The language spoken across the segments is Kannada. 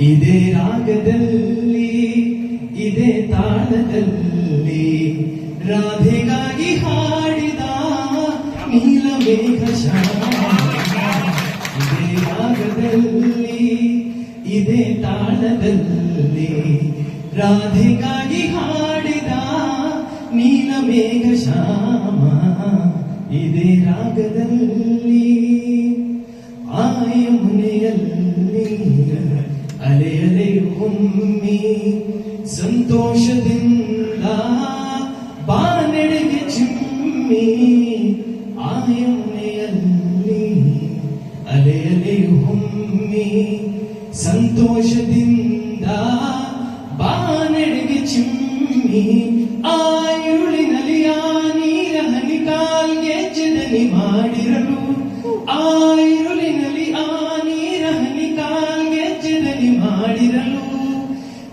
ಇದೇ ರಾಗದಲ್ಲಿ, ಇದೇ ತಾಳದಲ್ಲಿ ರಾಧೆಗಾಗಿ ಹಾಡಿದ ನೀಲ ಮೇಘ ಇದೇ ರಾಗದಲ್ಲಿ, ಇದೇ ತಾಳದಲ್ಲಿ ರಾಧೆಗಾಗಿ ಹಾಡಿದ ನೀಲಮೇಘ ಶ್ಯಾಮ ಇದೇ ರಾಗದಲ್ಲಿ ಆಯ ಮುನೆಯಲ್ಲಿ ಅಲೆ ಅಲೆಯು ಹೊಮ್ಮಿ ಸಂತೋಷದಿಂದ ಬಾನೆಡೆಗೆ ಚಿಮ್ಮಿ ಆಯ ಮುನೆಯಲ್ಲಿ ಅಲೆ ಅಲೆಯು ಹೊಮ್ಮಿ ಸಂತೋಷದಿಂದ ಬಾನೆಡೆಗೆ ಚಿಮ್ಮಿ ಆಯುಳಿನಲ್ಲಿ ಆ ನೀರ ಹನಿ ಕಾಲ್ಗೆ ಜಡನಿ ಮಾಡಿರಲು ಆಯುಳಿನಲ್ಲಿ ಆ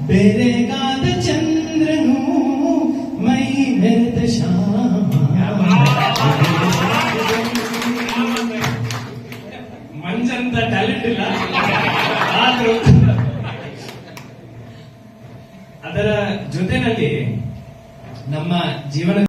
ಬೆರೆಗಾದ ಚಂದ್ರನು ಮೈ ಬೆರೆದ ಶಾಮ ಮಂಜಂತ ಟ್ಯಾಲೆಂಟ್ ಇಲ್ಲ. ಆದ್ರೂ ಅದರ ಜೊತೆನಲ್ಲಿ ನಮ್ಮ ಜೀವನ